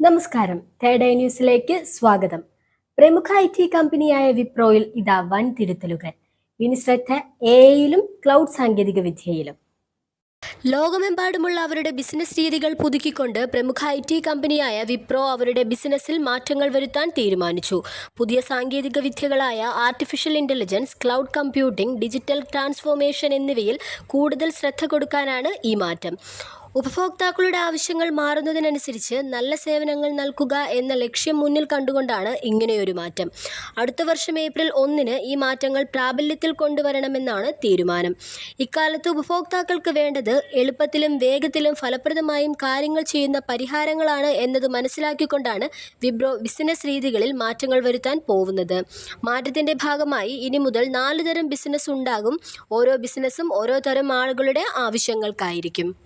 നമസ്കാരം. Third eye ന്യൂസിലേക്ക് സ്വാഗതം. പ്രമുഖ ഐ ടി കമ്പനിയായ വിപ്രോയിൽ ഇതാ വൻ തിരുത്തലുകൾ ഇനി ശ്രദ്ധ എയിലും ക്ലൗഡ് സാങ്കേതിക വിദ്യയിലും. ലോകമെമ്പാടുമുള്ള അവരുടെ ബിസിനസ് രീതികൾ പുതുക്കിക്കൊണ്ട് പ്രമുഖ ഐ ടി കമ്പനിയായ വിപ്രോ അവരുടെ ബിസിനസ്സിൽ മാറ്റങ്ങൾ വരുത്താൻ തീരുമാനിച്ചു. പുതിയ സാങ്കേതിക വിദ്യകളായ artificial intelligence cloud computing digital transformation എന്നിവയിൽ കൂടുതൽ ശ്രദ്ധ കൊടുക്കാനാണ് ഈ മാറ്റം. ഉപഭോക്താക്കളുടെ ആവശ്യങ്ങൾ മാറുന്നതിനനുസരിച്ച് നല്ല സേവനങ്ങൾ നൽകുക എന്ന ലക്ഷ്യം മുന്നിൽ കണ്ടുകൊണ്ടാണ് ഇങ്ങനെയൊരു മാറ്റം. അടുത്ത വർഷം ഏപ്രിൽ ഒന്നിന് ഈ മാറ്റങ്ങൾ പ്രാബല്യത്തിൽ കൊണ്ടുവരണമെന്നാണ് തീരുമാനം. ഇക്കാലത്ത് ഉപഭോക്താക്കൾക്ക് വേണ്ടത് എളുപ്പത്തിലും വേഗത്തിലും ഫലപ്രദമായും കാര്യങ്ങൾ ചെയ്യുന്ന പരിഹാരങ്ങളാണ് എന്നത് മനസ്സിലാക്കിക്കൊണ്ടാണ് വിബ്രോ ബിസിനസ് രീതികളിൽ മാറ്റങ്ങൾ വരുത്താൻ പോകുന്നത്. മാറ്റത്തിന്റെ ഭാഗമായി ഇനി മുതൽ നാല് തരം ബിസിനസ് ഉണ്ടാകും. ഓരോ ബിസിനസ്സും ഓരോ തരം ആളുകളുടെ ആവശ്യങ്ങൾക്കായിരിക്കും.